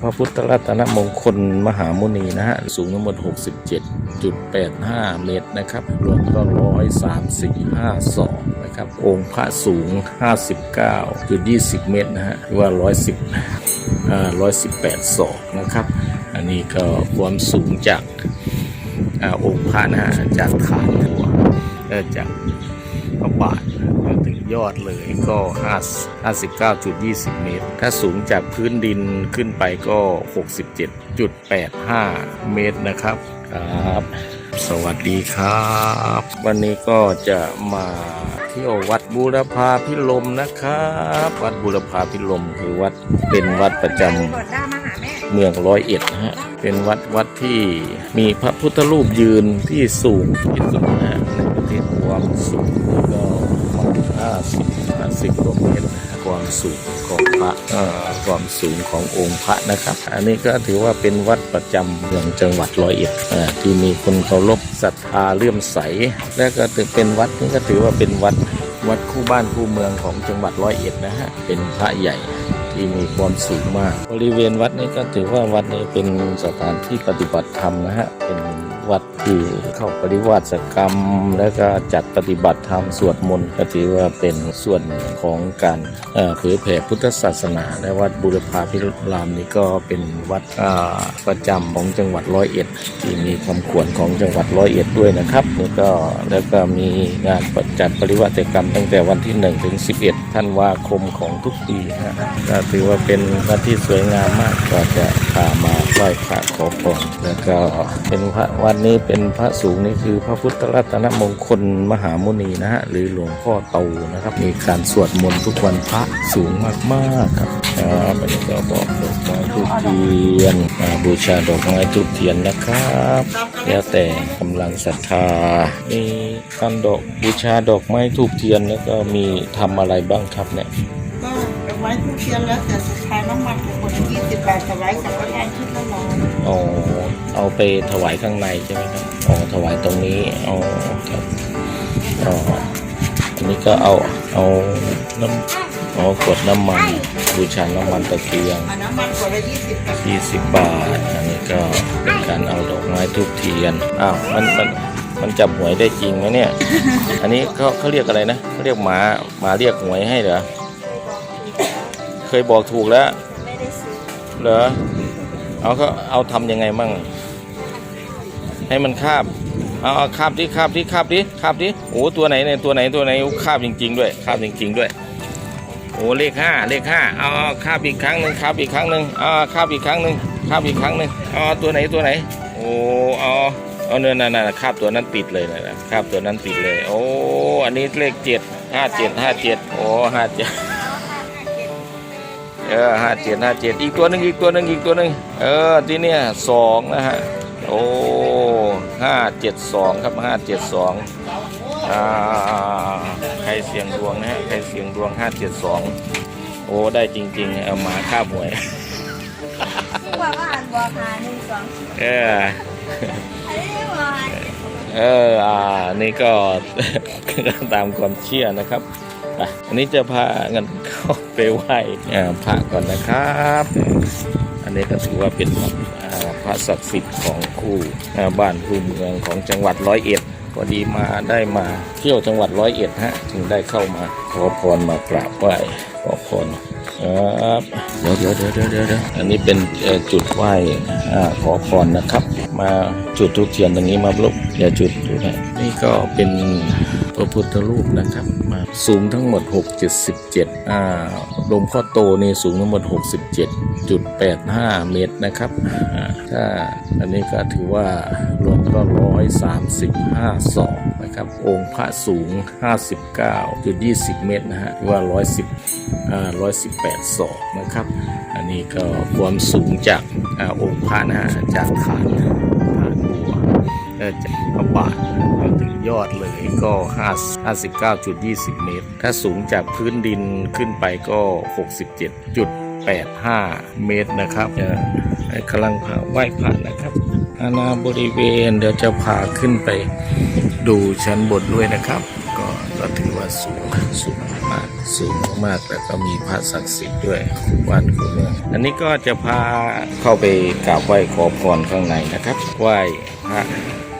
พระพุทธรัตนมงคลมหามุนีนะฮะ สูงทั้งหมด 67.85 เมตรนะครับ รวมก็ 135ศอกนะครับ องค์พระสูง 59.20 เมตรนะฮะหรือว่า 110อ่า118ศอกนะครับ อันนี้ก็ความสูงจากอาองค์พระนะฮะจากฐานหัวเอ่อจากพระบาท ยอดเลยก็5 59.20 เมตร ถ้าสูงจากพื้นดินขึ้นไปก็ 67.85 เมตรนะครับครับ สวัสดีครับ วันนี้ก็จะมาเที่ยววัดบูรพาพิลมนะครับ วัดบูรพาพิลมคือวัดเป็นวัดประจำกดด้ามาหาแม่เมืองร้อยเอ็ดนะฮะเป็นวัดวัดที่มีพระพุทธรูปยืนที่สูงที่สุดนะฮะในประเทศความสูงก็ประมาณ 50 50กว่าเมตรความสูงของพระความสูงขององค์พระนะครับ อันนี้ก็ถือว่าเป็นวัดประจำเมืองจังหวัดร้อยเอ็ดที่มีคนเคารพศรัทธาเลื่อมใส และก็ถือเป็นวัดนี้ก็ถือว่าเป็นวัดวัดคู่บ้านคู่เมืองของจังหวัดร้อยเอ็ดนะฮะเป็นพระใหญ่ที่มีความสูงมาก บริเวณวัดนี้ก็ถือว่าวัดนี้เป็นสถานที่ปฏิบัติธรรมนะฮะเป็น วัดที่เข้าปฏิวัติกรรม แล้วก็จัดปฏิบัติธรรมสวดมนต์ก็ถือว่าเป็นส่วนของการเผยแผ่พุทธศาสนาและวัดบุรพาพิรามนี้ก็เป็นวัดประจำของจังหวัดร้อยเอ็ดที่มีความขวนของจังหวัดร้อยเอ็ดด้วยนะครับนี่ก็แล้วก็มีงานจัดปริวัติกรรม ตั้งแต่วันที่1ถึง11ธันวาคมของทุกปีนะฮะก็ถือว่าเป็นวัดที่สวยงามมากก็จะพามา ไหว้พระขอพรแล้วก็เป็นพระวันนี้เป็นพระสูงนี่คือพระพุทธรัตนมงคลมหามุนีนะฮะหรือหลวงพ่อโตนะครับ มีการสวดมนต์ทุกวันพระสูงมากๆครับครับอันนี้ก็บอกดอกไม้ทุกเทียนบูชาดอกไม้ทุกเทียนนะครับ แล้วแต่กำลังศรัทธามีการดอกบูชาดอกไม้ทูบเทียนแล้วก็มีทำอะไรบ้างครับเนี่ย ไม้ทุกเทียนแล้วแต่สุดท้ายน้ำมันคนละยี่สิบบาทถวายสังฆทานชุดละร้อยอ๋อเอาไปถวายข้างในใช่ไหมครับอ๋อถวายตรงนี้อ๋อครับอ๋ออันนี้ก็เอาเอาน้ำอ๋อขวดน้ำมันบูชาน้ำมันตะเกียงอะน้ำมันคนละยี่สิบบาท20บาทอันนี้ก็เป็นการเอาดอกไม้ทูบเทียนอ้าวมันมันมันจับหวยได้จริงไหมเนี่ย อันนี้เขาเขาเรียกอะไรนะเขาเรียกหมาหมาเรียกหวยให้เหรอ เคยบอกถูกแล้วไม่ได้ซื้อเหรอ เอาเขาเอาทำยังไงมั่ง ให้มันคาบ เอาเอาคาบที่คาบที่คาบที่คาบที่โอ้ตัวไหนเนี่ยตัวไหนตัวไหนคาบจริง ๆ ด้วยคาบจริง ๆ ด้วย โอ้เลขห้าเลขห้าเอาเอาคาบอีกครั้งหนึ่งคาบอีกครั้งหนึ่งเอาคาบอีกครั้งหนึ่งคาบอีกครั้งหนึ่งเอาตัวไหนตัวไหน โอ้เอาเอาเนินนั่นน่ะคาบตัวนั้นติดเลยนะนะคาบตัวนั้นติดเลย โอ้อันนี้เลขเจ็ดห้าเจ็ดห้าเจ็ดโอ้ห้าเจ็ด เออห้าเจ็ดห้าเจ็ดอีกตัวหนึ่งอีกตัวหนึ่งอีกตัวหนึ่งเออที่เนี่ยสองนะฮะโอ้ห้าเจ็ดสองครับห้าเจ็ดสองอ่าใครเสียงดวงนะฮะใครเสียงดวงห้าเจ็ดสองโอ้ได้จริงๆ เอาหมาฆ่าหวยว่าว่าอ่านบัวคาหนึ่งสองเอออันนี้บัวคาเอออ่านี่ก็ตามความเชื่อนะครับ อันนี้จะพากันเข้าไปไหว้พระก่อนนะครับ อันนี้ก็ถือว่าเป็นพระศักดิ์สิทธิ์ของคู่บ้านคู่เมืองของจังหวัดร้อยเอ็ดพอดีมาได้มาเที่ยวจังหวัดร้อยเอ็ดฮะ ถึงได้เข้ามาขอพรมากราบไหว้ขอพร ครับเดี๋ยวเดี๋ยวเดี๋ยวเดี๋ยวเดี๋ยวอันนี้เป็นจุดไหว้ขอพรนะครับ มาจุดทุกเทียนตรงนี้มาลุกอย่าจุดดูนะนี่ก็เป็นพระพุทธรูปนะครับ มาสูงทั้งหมด 677อ่าหลวงพ่อโตนี่สูงทั้งหมด 67.85 เมตรนะครับอ่าถ้าอันนี้ก็ถือว่ารวมก็ 135ศอก นะครับ องค์พระสูง 59.20 เมตรนะฮะว่า 110อ่า118ศอกนะครับ อันนี้ก็ความสูงจากอองค์พระนะฮะจากฐานฐานบัวจากพระบาทมาถึงยอดเลยก็5 59.20 เมตร ถ้าสูงจากพื้นดินขึ้นไปก็ 67.85 เมตรนะครับกำลังพาไหว้พระนะครับอาณาบริเวณเดี๋ยวจะพาขึ้นไป ดูชั้นบนด้วยนะครับ ก็ก็ถือว่าสูงสูงมากสูงมากแล้วก็มีพระศักดิ์สิทธิ์ด้วยคู่บ้านคู่เมืองอันนี้ก็จะพาเข้าไปกราบไหว้ขอพรข้างในนะครับ ไหว้พระ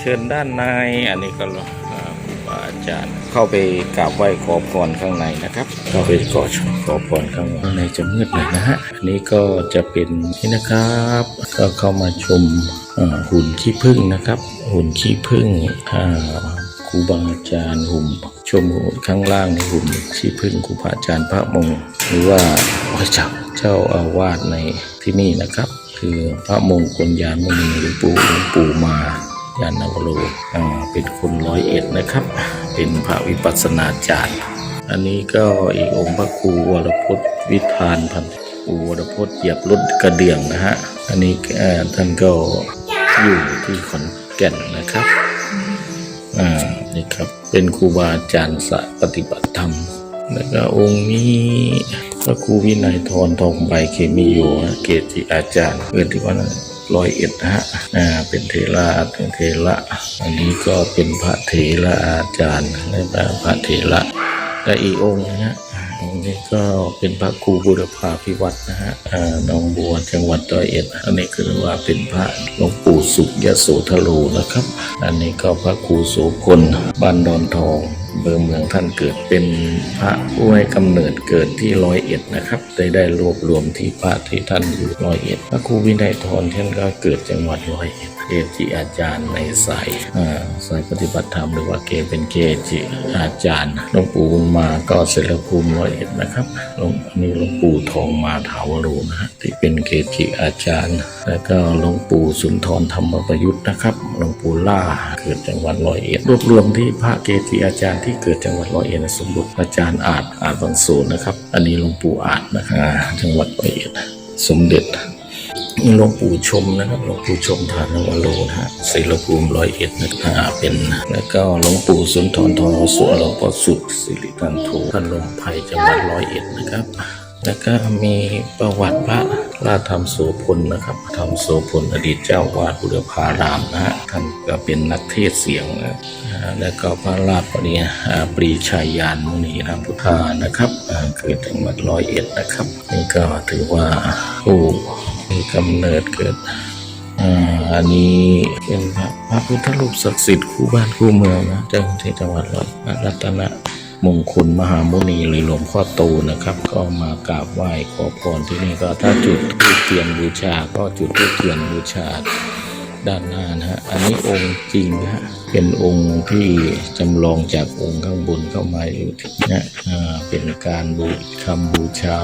เชิญด้านในอันนี้ก็อาครูบาอาจารย์เข้าไปกราบไหว้ขอพรข้างในนะครับ เข้าไปขอขอพรข้างในข้างในจะมืดหน่อยนะฮะอันนี้ก็จะเป็นนี่นะครับ ก็เข้ามาชม หุ่นขี้ผึ้งนะครับ หุ่นขี้ผึ้งครูบาอาจารย์หุ่มชมข้างล่างในหุ่มชี้พึ่งครูบาอาจารย์พระมงหรือว่าพระจ้าเจ้าอาวาสในที่นี่นะครับ คือพระมงคลยานมณีหลวงปู่หลวงปู่มายานนวโรเป็นคนร้อยเอ็ดนะครับ เป็นพระวิปัสสนาจารย์ อันนี้ก็อีกองค์พระครูวรพจน์วิธานพันธ์ครูวรพจน์เหยียบรถกระเดื่องนะฮะ อันนี้ท่านก็ อยู่ที่ขอนแก่นนะครับอ่านี่ครับเป็นครูบาอาจารย์สปฏิบัติธรรม แล้วก็องค์นี้พระครูวินัยทรทองใบเคมีอยู่ฮะเกจิอาจารย์เกิดที่วันร้อยเอ็ดฮะอ่าเป็นเทระเป็นเทระอันนี้ก็เป็นพระเถระอาจารย์และพระเถระและอีกองค์นะฮะ องค์นี้ก็เป็นพระครูบุรพาพิวัตรนะฮะน้องบัวจังหวัดร้อยเอ็ด อันนี้คือว่าเป็นพระหลวงปู่สุขยโสธโรนะครับ อันนี้ก็พระครูโสพลบ้านดอนทอง เบอร์เมืองท่านเกิดเป็นพระผู้ให้กำเนิดเกิดที่ร้อยเอ็ดนะครับ ได้ได้รวบรวมที่พระที่ท่านอยู่ร้อยเอ็ดพระครูวินัยทรท่านก็เกิดจังหวัดร้อยเอ็ดเกจิอาจารย์ในสายอ่าสายปฏิบัติธรรมหรือว่าเกเป็นเกจิอาจารย์หลวงปู่มาก็เสรภูมิร้อยเอ็ดนะครับหลวงนนี้หลวงปู่ทองมาถาวโรนะฮะที่เป็นเกจิอาจารย์ แล้วก็หลวงปู่สุนทรธรรมประยุทธ์นะครับหลวงปู่ล่าเกิดจังหวัดร้อยเอ็ดรวบรวมที่พระเกจิอาจารย์ที่เกิดจังหวัดร้อยเอ็ดสมบุติอาจารย์อาจอาจวังโสนนะครับ อันนี้หลวงปู่อาจนะครับจังหวัดร้อยเอ็ดสมเด็จหลวงปู่ชมนะครับหลวงปู่ชมทานวโรนะฮะศิลภูมิร้อยเอ็ดนะครับเป็น แล้วก็หลวงปู่สุนทรทรสุหลวงพ่อสุขสิริตันโทท่านลมไผ่จังหวัดร้อยเอ็ดนะครับ แล้วก็มีประวัติพระราธรรมโสพลนะครับธรรมโสพลอดีตเจ้าวาดบุรพารามนะฮะท่านก็เป็นนักเทศเสียงนะแล้วก็พระราชปริยาปรีชัยยานมุนีนะพุทธานะครับเกิดจังหวัดร้อยเอ็ดนะครับนี่ก็ถือว่าผู้มีกำเนิดเกิดอันนี้เป็นพระพระพุทธรูปศักดิ์สิทธิ์คู่บ้านคู่เมืองนะจังที่จังหวัดร้อยระรัตน มงคลมหามุนีหรือหลวงพ่อโตนะครับ ก็มากราบไหว้ขอพรที่นี่ก็ถ้าจุดธูปเทียนบูชา ก็จุดธูปเทียนบูชาด้านหน้านะฮะ อันนี้องค์จริงนะฮะ เป็นองค์ที่จำลองจากองค์ข้างบนเข้ามาอยู่ที่นะอ่เป็นการบูคำบูชา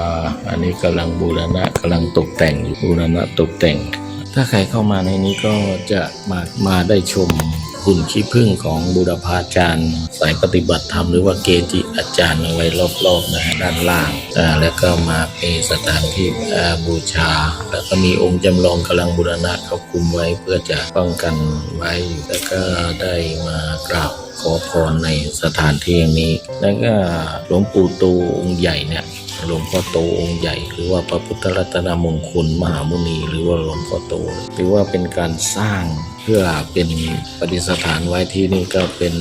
อันนี้กำลังบูรณะกำลังตกแต่งอยู่บูรณะตกแต่ง ถ้าใครเข้ามาในนี้ก็จะมามาได้ชม หุ่นขี้ผึ้งของบูรพาจารย์ สายปฏิบัติธรรมหรือว่าเกจิอาจารย์เอาไว้รอบๆนะฮะด้านล่างแล้วก็มาเป็นสถานที่บูชา แล้วก็มีองค์จำลองกำลังบูรณะเขาคุมไว้เพื่อจะป้องกันไว้แล้วก็ได้มากราบขอพรในสถานที่แห่งนี้ แล้วก็หลวงปู่ตูองค์ใหญ่เนี่ย หลวงพ่อโตองค์ใหญ่ หรือว่าพระพุทธรัตนมงคลมหามุนี หรือว่าหลวงพ่อโตถือว่าเป็นการสร้างเพื่อเป็นปฏิสถานไว้ที่นี่ก็เป็น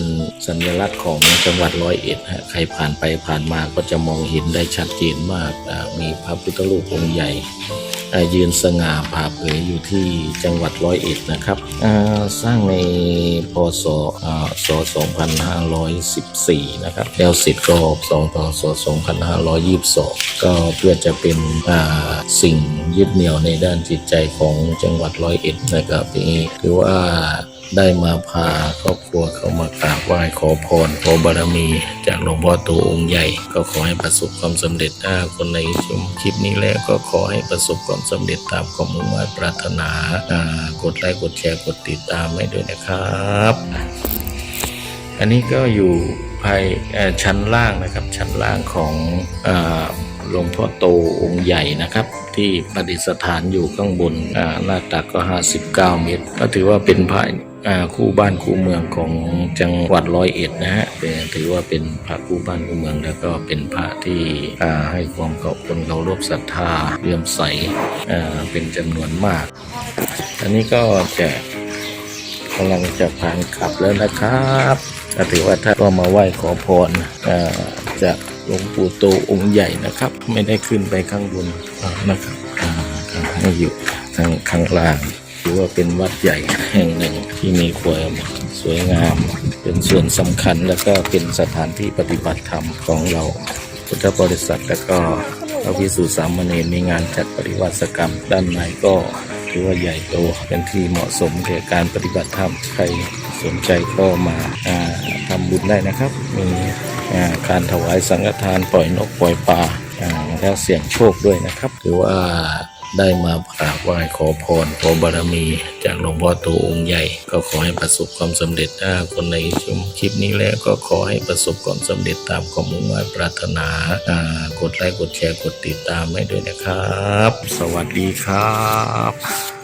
สัญลักษณ์ของจังหวัดร้อยเอ็ดฮะใครผ่านไปผ่านมาก็จะมองเห็นได้ชัดเจนมากมีพระพุทธรูปองค์ใหญ่ ยืนสง่าผ่าเผยอยู่ที่จังหวัดร้อยเอ็ดนะครับ สร้างในพศอ่าศ2514 นะครับ แล้วเสร็จก็สองพศ2522 ก็เพื่อจะเป็นสิ่งยึดเหนี่ยวในด้านจิตใจของจังหวัดร้อยเอ็ดนะครับนี่ถือว่า ได้มาพาครอบครัวเข้ามากราบไหว้ขอพรขอบารมี จากหลวงพ่อโตองค์ใหญ่ ก็ขอให้ประสบความสำเร็จถ้าคนในชมคลิปนี้แล้วก็ขอให้ประสบความสำเร็จตามความมุ่งหมายปรารถนากดไลค์กดแชร์กดติดตามให้ด้วยนะครับ อันนี้ก็อยู่ภายชั้นล่างนะครับ ชั้นล่างของหลวงพ่อโตองค์ใหญ่นะครับ ที่ประดิษฐานอยู่ข้างบนอ่าหน้าตักก็ 59 เมตร ก็ถือว่าเป็นพระ คู่บ้านคู่เมืองของจังหวัดร้อยเอ็ดนะฮะเป็นถือว่าเป็นพระคู่บ้านคู่เมืองแล้วก็เป็นพระที่ให้ความเคารพเคารพศรัทธาเลื่อมใสเป็นจำนวนมาก อันนี้ก็จะกำลังจะผ่านกลับแล้วนะครับก็ถือว่าถ้าก็มาไหว้ขอพรจากหลวงปู่โตองค์ใหญ่นะครับ ไม่ได้ขึ้นไปข้างบนนะครับอ่าให้อยู่ทางข้างล่าง ถือว่าเป็นวัดใหญ่แห่งหนึ่งที่มีความสวยงาม เป็นส่วนสำคัญแล้วก็เป็นสถานที่ปฏิบัติธรรมของเราพุทธบริษัทและก็พระพิสุสามเณรมีงานจัดปฏิวัติกรรม ด้านในก็ถือว่าใหญ่โตเป็นที่เหมาะสมแก่การปฏิบัติธรรมใครสนใจก็มาทำบุญได้นะครับ มีการถวายสังฆทานปล่อยนกปล่อยปลาอ่าแล้วเสี่ยงโชคด้วยนะครับถือว่า ได้มากราบไหว้ขอพรขอบารมี จากหลวงพ่อโตองค์ใหญ่ ก็ขอให้ประสบความสำเร็จถ้าคนในชมคลิปนี้แล้วก็ขอให้ประสบความสำเร็จตามความมุ่งหมายปรารถนาากดไลค์กดแชร์กดติดตามให้ด้วยนะครับ สวัสดีครับ